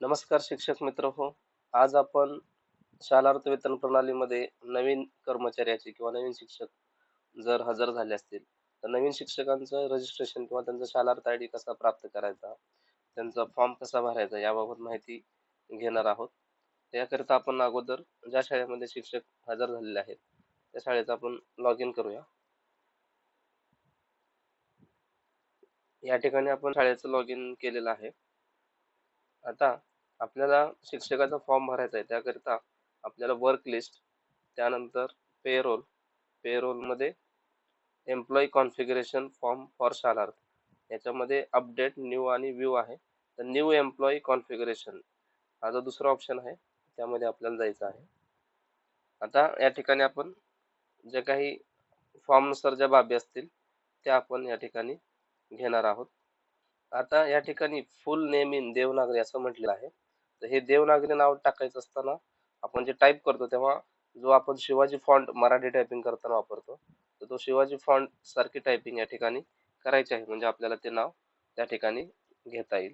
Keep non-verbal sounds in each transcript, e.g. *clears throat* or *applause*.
नमस्कार शिक्षक मित्र हो. आज आपण शालार्थ वेतन प्रणालीमध्ये नवीन कर्मचाऱ्याचे किंवा नवीन शिक्षक जर हजर झाले असतील तर नवीन शिक्षकांचं रजिस्ट्रेशन किंवा त्यांचा शालार्थ आय डी कसा प्राप्त करायचा त्यांचा फॉर्म कसा भरायचा याबाबत माहिती घेणार आहोत. त्याकरिता आपण अगोदर ज्या शाळेमध्ये शिक्षक हजर झालेले आहेत त्या शाळेचं आपण लॉग इन करूया. या ठिकाणी आपण शाळेचं लॉग इन केलेलं आहे. आता आपल्याला शिक्षकाचा फॉर्म भरायचा आहे. त्याकरिता आपल्याला वर्क लिस्ट त्यानंतर payroll पेरोलमध्ये employee configuration form for Shalarth याच्यामध्ये अपडेट न्यू आणि व्ह्यू आहे. तर न्यू एम्प्लॉई कॉन्फिगरेशन हा जो दुसरा ऑप्शन आहे त्यामध्ये आपल्याला जायचं आहे. आता या ठिकाणी आपण जे काही फॉर्मनुसार ज्या बाबी असतील त्या आपण या ठिकाणी घेणार आहोत. आता या ठिकाणी फुल नेम इन देवनागरी असं म्हटलेलं आहे. हे देवनागरी नाव टाकायचं असताना आपण जे टाईप करतो तेव्हा जो आपण शिवाजी फॉन्ट मराठी टायपिंग करताना वापरतो तर तो शिवाजी फॉन्ट सारखी टायपिंग या ठिकाणी करायची आहे. म्हणजे आपल्याला ते नाव त्या ठिकाणी घेता येईल.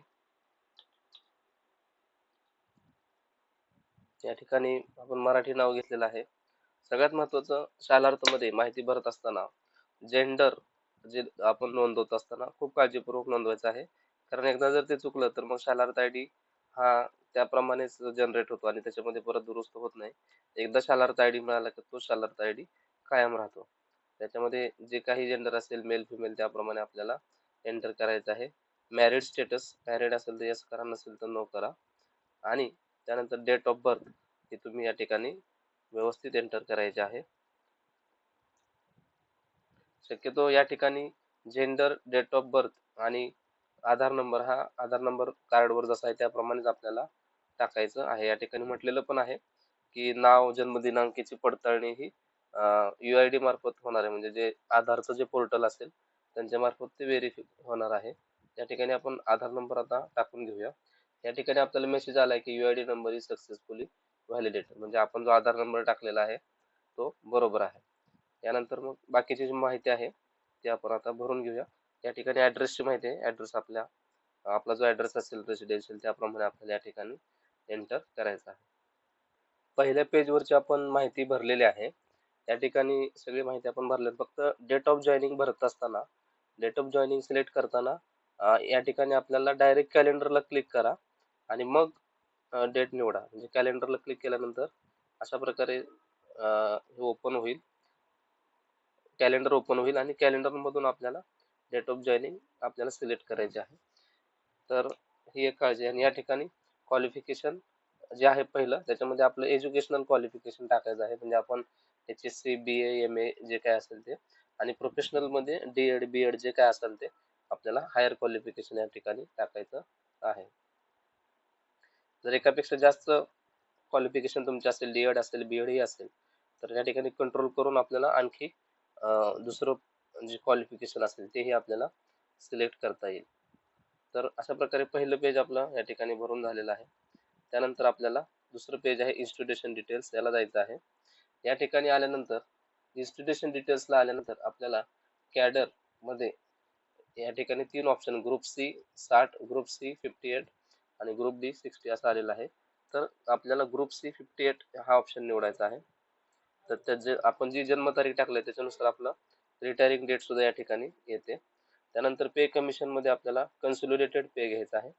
या ठिकाणी आपण मराठी नाव घेतलेलं आहे. सगळ्यात महत्वाचं शालार्थमध्ये माहिती भरत असताना जेंडर जे आपण नोंदवत असताना खूप काळजीपूर्वक नोंदवायचं आहे. कारण एकदा जर ते चुकलं तर मग शालार्थ आय डी हा त्याप्रमाणेच जनरेट होतो आणि त्याच्यामध्ये परत दुरुस्त होत नाही. एकदा शालार्थ आय डी मिळाला की तो शालार्थ आय डी कायम राहतो. त्याच्यामध्ये जे काही जेंडर असेल मेल फिमेल त्याप्रमाणे आपल्याला एंटर करायचं आहे. मॅरिड स्टेटस मॅरिड असेल तर यस करा नसेल तर नो करा. आणि त्यानंतर डेट ऑफ बर्थ हे तुम्ही या ठिकाणी व्यवस्थित एंटर करायचे आहे. शक्यतो या ठिकाणी जेंडर डेट ऑफ बर्थ आणि आधार नंबर हा आधार नंबर कार्डवर जसा आहे त्याप्रमाणेच आपल्याला टाकायचं आहे. या ठिकाणी म्हटलेलं पण आहे की नाव जन्मदिनांकीची पडताळणी ही यू आय डी मार्फत होणार आहे. म्हणजे जे आधारचं जे पोर्टल असेल त्यांच्या मार्फत ते व्हेरीफाय होणार आहे. या ठिकाणी आपण आधार नंबर आता टाकून घेऊया. या ठिकाणी आपल्याला मेसेज आला आहे की U I D number is successfully validated म्हणजे आपण जो आधार नंबर टाकलेला आहे तो बरोबर आहे. यानंतर मग बाकीची जी माहिती आहे ती आपण आता भरून घेऊया. या ठिकाणी ॲड्रेसची माहिती आहे. ॲड्रेस आपल्या आपला जो ॲड्रेस असेल रेसिडेन्शियल त्याप्रमाणे आपल्याला या ठिकाणी एंटर करायचा आहे. पहिल्या पेजवरची आपण माहिती भरलेली आहे. या ठिकाणी सगळी माहिती आपण भरली फक्त डेट ऑफ जॉईनिंग भरत असताना डेट ऑफ जॉईनिंग सिलेक्ट करताना या ठिकाणी आपल्याला डायरेक्ट कॅलेंडरला क्लिक करा आणि मग डेट निवडा. म्हणजे कॅलेंडरला क्लिक केल्यानंतर अशा प्रकारे हे ओपन होईल. कॅलेंडर ओपन होईल आणि कॅलेंडरमधून आपल्याला डेट ऑफ जॉईनिंग आपल्याला सिलेक्ट करायचे आहे. तर ही एक काळजी आणि या ठिकाणी क्वालिफिकेशन जे आहे पहिलं त्याच्यामध्ये आपलं एज्युकेशनल क्वालिफिकेशन टाकायचं आहे. म्हणजे आपण H S C B M A जे काय असेल ते आणि प्रोफेशनलमध्ये डी एड बी एड जे काय असेल ते आपल्याला हायर क्वालिफिकेशन या ठिकाणी टाकायचं आहे. जर एकापेक्षा जास्त क्वालिफिकेशन तुमचे असेल डी एड असेल बी एड ही असेल तर या ठिकाणी कंट्रोल करून आपल्याला आणखी दुसरं म्हणजे जे क्वालिफिकेशन असेल तेही आपल्याला सिलेक्ट करता येईल. तर अशा प्रकारे पहिलं पेज आपलं या ठिकाणी भरून झालेलं आहे. त्यानंतर आपल्याला दुसरं पेज आहे इन्स्टिट्यूशन डिटेल्स याला जायचं आहे. या ठिकाणी आल्यानंतर इन्स्टिट्यूशन डिटेल्सला आल्यानंतर आपल्याला कॅडरमध्ये या ठिकाणी तीन ऑप्शन ग्रुप सी साठ ग्रुप सी फिफ्टी एट आणि ग्रुप डी सिक्स्टी असं आलेलं आहे. तर आपल्याला ग्रुप सी फिफ्टी एट हा ऑप्शन निवडायचा आहे. तर त्या जे आपण जी जन्मतारीख टाकली त्याच्यानुसार आपलं रिटायरिंग डेट सुद्धा या ठिकाणी येते. त्यानंतर पे कमिशनमध्ये आपल्याला कन्सोलिडेटेड पे घ्यायचा आहे.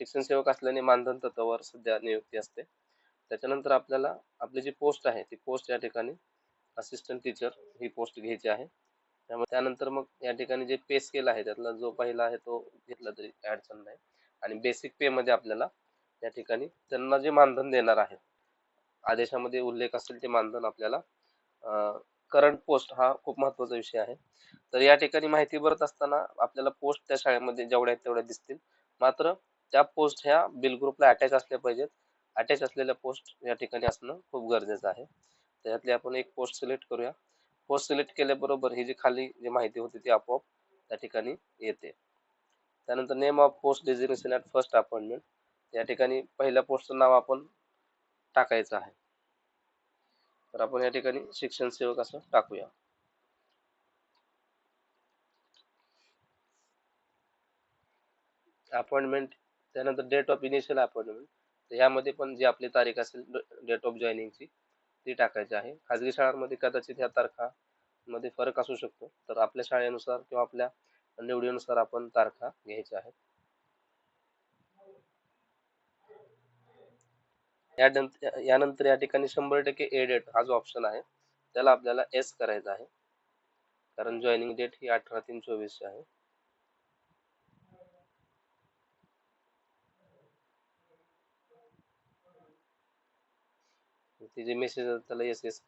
शिक्षण सेवक असल्याने मानधन तत्वावर सध्या नियुक्ती असते. त्याच्यानंतर आपल्याला आपली जी पोस्ट आहे ती पोस्ट या ठिकाणी असिस्टंट टीचर ही पोस्ट घ्यायची आहे. त्यामुळे त्यानंतर मग या ठिकाणी जे पे स्केल आहे त्यातला जो पहिला आहे तो घेतला तरी अडचण नाही. आणि बेसिक पे मध्ये आपल्याला या ठिकाणी त्यांना जे मानधन देणार आहे आदेशामध्ये उल्लेख असेल ते मानधन आपल्याला करंट पोस्ट हा खूप महत्त्वाचा विषय आहे. तर या ठिकाणी माहिती भरत असताना आपल्याला पोस्ट त्या शाळेमध्ये जेवढ्या आहेत तेवढ्या दिसतील. मात्र त्या पोस्ट ह्या बिल ग्रुपला अटॅच असल्या पाहिजेत. अटॅच असलेल्या पोस्ट या ठिकाणी असणं खूप गरजेचं आहे. त्याच्यातली आपण एक पोस्ट सिलेक्ट करूया. पोस्ट सिलेक्ट केल्याबरोबर ही जी खाली जी माहिती होती ती आपोआप त्या ठिकाणी येते. त्यानंतर name of post designation at first appointment या ठिकाणी पहिल्या पोस्टचं नाव आपण टाकायचं आहे. तर आपण या ठिकाणी शिक्षण सेवक असं टाकूया. अपॉइंटमेंट त्यानंतर डेट ऑफ इनिशियल अपॉइंटमेंट तर ह्यामध्ये पण जी आपली तारीख असेल डेट ऑफ जॉईनिंगची ती टाकायची आहे. खाजगी शाळांमध्ये कदाचित ह्या तारखा मध्ये फरक असू शकतो. तर आपल्या शाळेनुसार किंवा आपल्या निवडीनुसार आपण तारखा घ्यायच्या आहेत. यानंतर यानंतर या ठिकाणी शंभर टक्के ए डेट हा जो ऑप्शन आहे, त्याला आपल्याला एस करायचा आहे. कारण जॉईनिंग डेट ही अठरा तीन चोवीस आहे. ते मेसेज एस एस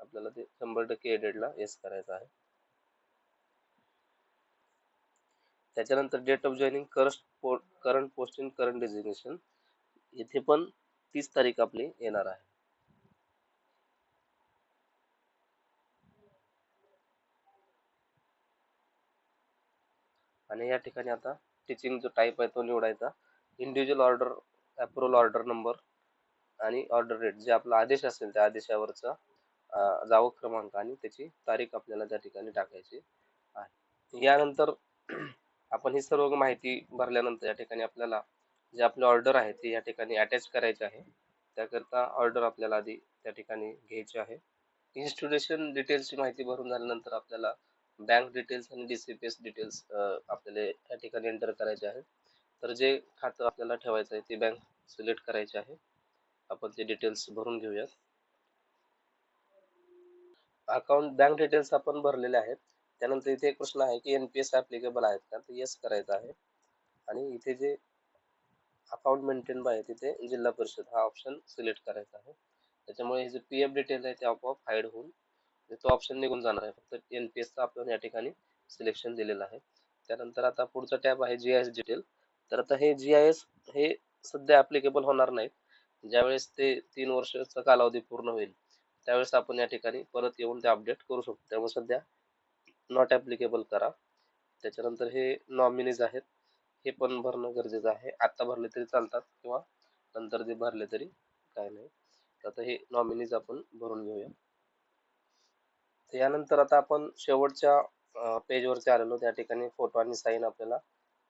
आपल्याला ते शंभर टक्के date of current current posting current designation इथे पण तीस तारीख आपली येणार आहे. आणि या ठिकाणी आता टीचिंग जो टाईप आहे तो निवडायचा. Individual order approval order number आणि ऑर्डर रेट जे आपला आदेश असेल त्या आदेशावरचा जावक क्रमांक आणि त्याची तारीख आपल्याला त्या ठिकाणी टाकायची आहे. यानंतर *clears throat* आपण ही सर्व माहिती भरल्यानंतर या ठिकाणी आपल्याला जे आपले ऑर्डर आहे ते या ठिकाणी अटॅच करायचे आहे. त्याकरता ऑर्डर आपल्याला आधी त्या ठिकाणी घ्यायची आहे. इन्स्टिट्युशन डिटेल्सची माहिती भरून झाल्यानंतर आपल्याला बँक डिटेल्स आणि D C P S details आपल्याला या ठिकाणी एंटर करायचे आहे. तर जे खातं आपल्याला ठेवायचं आहे ते बँक सिलेक्ट करायचे आहे. आपण ते डिटेल्स भरून घेऊयात. अकाउंट बँक डिटेल्स आपण भरलेले आहेत. त्यानंतर इथे एक प्रश्न आहे की एन पी एस ॲप्लिकेबल आहेत का? तर येस करायचं आहे. आणि इथे जे अकाउंट मेंटेन बाय तिथे जिल्हा परिषद हा ऑप्शन सिलेक्ट करायचा आहे. त्याच्यामुळे हे जे पी एफ डिटेल आहे ते आपोआप हाईड होऊन तो ऑप्शन निघून जाणार आहे. फक्त एन पी एसचा आपण या ठिकाणी सिलेक्शन दिलेलं आहे. त्यानंतर आता पुढचा टॅब आहे जी आय एस डिटेल तर आता हे जी आय एस हे सध्या ॲप्लिकेबल होणार नाहीत. ज्यावेळेस ते तीन वर्षाचा कालावधी पूर्ण होईल त्यावेळेस आपण या ठिकाणी परत येऊन ते अपडेट करू शकतो. त्यामुळे सध्या नॉट ॲप्लिकेबल करा. त्याच्यानंतर हे नॉमिनीज आहेत. हे पण भरणं गरजेचं आहे. आत्ता भरले तरी चालतात किंवा नंतर जे भरले तरी काय नाही. आता हे नॉमिनीज आपण भरून घेऊया. यानंतर आता आपण शेवटच्या पेजवरती आलेलो. त्या ठिकाणी फोटो आणि साईन आपल्याला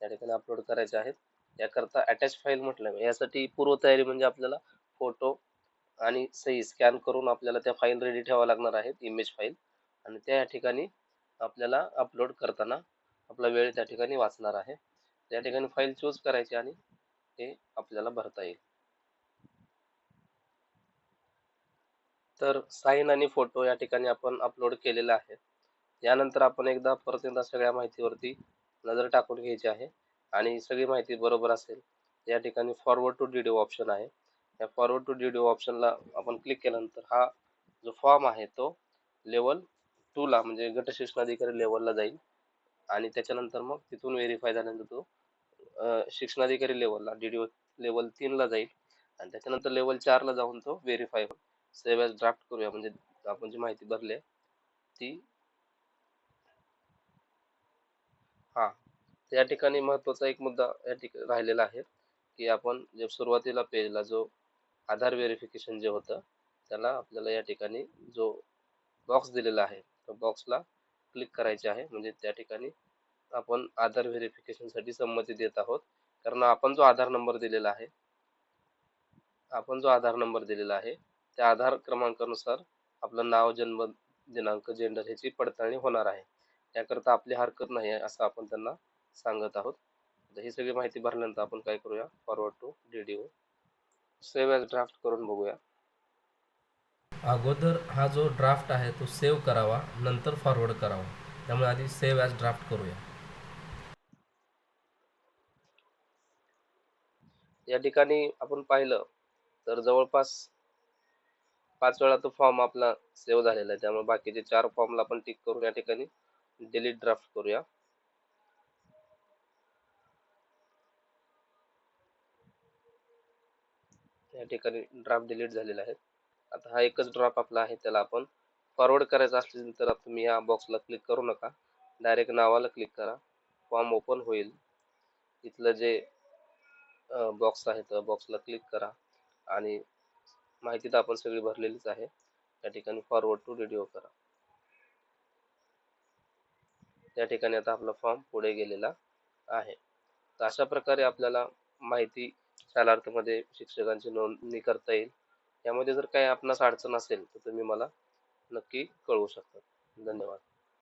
त्या ठिकाणी अपलोड करायचे आहेत. याकरता अटॅच फाईल म्हटलं यासाठी पूर्वतयारी म्हणजे आपल्याला फोटो आणि सही स्कॅन करून आपल्याला त्या फाईल रेडी ठेवावं लागणार आहेत इमेज फाईल आणि त्या ठिकाणी आपल्याला अपलोड करताना आपला वेळ त्या ठिकाणी वाचणार आहे. त्या ठिकाणी फाईल चूज करायची आणि ते आपल्याला भरता येईल. तर साईन आणि फोटो या ठिकाणी आपण अपलोड केलेला आहे यानंतर आपण एकदा परत एकदा सगळ्या माहितीवरती नजर टाकून घ्यायची आहे. आणि सगळी माहिती बरोबर असेल या ठिकाणी फॉरवर्ड टू डी ऑप्शन आहे. या फॉरवर्ड टू डी ऑप्शनला आपण क्लिक केल्यानंतर हा जो फॉर्म आहे तो लेवल टूला म्हणजे गटशिक्षण अधिकारी लेवलला जाईल. आणि त्याच्यानंतर मग तिथून व्हेरीफाय झाल्यानंतर तो शिक्षणाधिकारी लेवलला डी डी लेवल तीनला जाईल. आणि त्याच्यानंतर लेवल चारला जाऊन तो व्हेरीफाय सेव्ह एज ड्राफ्ट करूया. म्हणजे आपण जी माहिती भरली आहे ती हा या ठिकाणी महत्त्वाचा एक मुद्दा या ठिकाणी राहिलेला आहे की आपण जे सुरुवातीला पेजला जो आधार व्हेरिफिकेशन जे होतं त्याला आपल्याला या ठिकाणी जो बॉक्स दिलेला आहे त्या बॉक्सला क्लिक करायचे आहे. म्हणजे त्या ठिकाणी आपण आधार व्हेरिफिकेशनसाठी संमती देत आहोत. कारण आपण जो आधार नंबर दिलेला आहे आपण जो आधार नंबर दिलेला आहे त्या आधार क्रमांकानुसार आपलं नाव जन्म दिनांक जेंडर ह्याची पडताळणी होणार आहे. त्याकरता आपली हरकत नाही आहे असं आपण त्यांना सांगत आहोत. ही सगळी माहिती भरल्यानंतर आपण काय करूया? Forward to D D O save as draft करून बघूया. अगोदर हा जो ड्राफ्ट आहे तो सेव्ह करावा नंतर फॉरवर्ड करावा. त्यामुळे आधी सेव्ह ॲज ड्राफ्ट करूया. या ठिकाणी आपण पाहिलं तर जवळपास पाच वेळा तो फॉर्म आपला सेव्ह झालेला आहे. त्यामुळे बाकीचे चार फॉर्मला आपण टिक करून या ठिकाणी डिलीट ड्राफ्ट करूया. या ठिकाणी ड्राफ्ट डिलीट झालेला आहे. आता हा एकच ड्रॉप आपला आहे. त्याला आपण फॉरवर्ड करायचा असेल तर तुम्ही या बॉक्सला क्लिक करू नका. डायरेक्ट नावाला क्लिक करा. फॉर्म ओपन होईल. इथलं जे बॉक्स आहे तर बॉक्सला क्लिक करा. आणि माहिती तर आपण सगळी भरलेलीच आहे. त्या ठिकाणी फॉरवर्ड टू व्हिडिओ करा. त्या ठिकाणी आता आपला फॉर्म पुढे गेलेला आहे. तर अशा प्रकारे आपल्याला माहिती शालार्थमध्ये शिक्षकांची नोंदणी करता येईल. यामध्ये जर काही आपणास अडचण असेल तर तुम्ही मला नक्की कळवू शकता. धन्यवाद.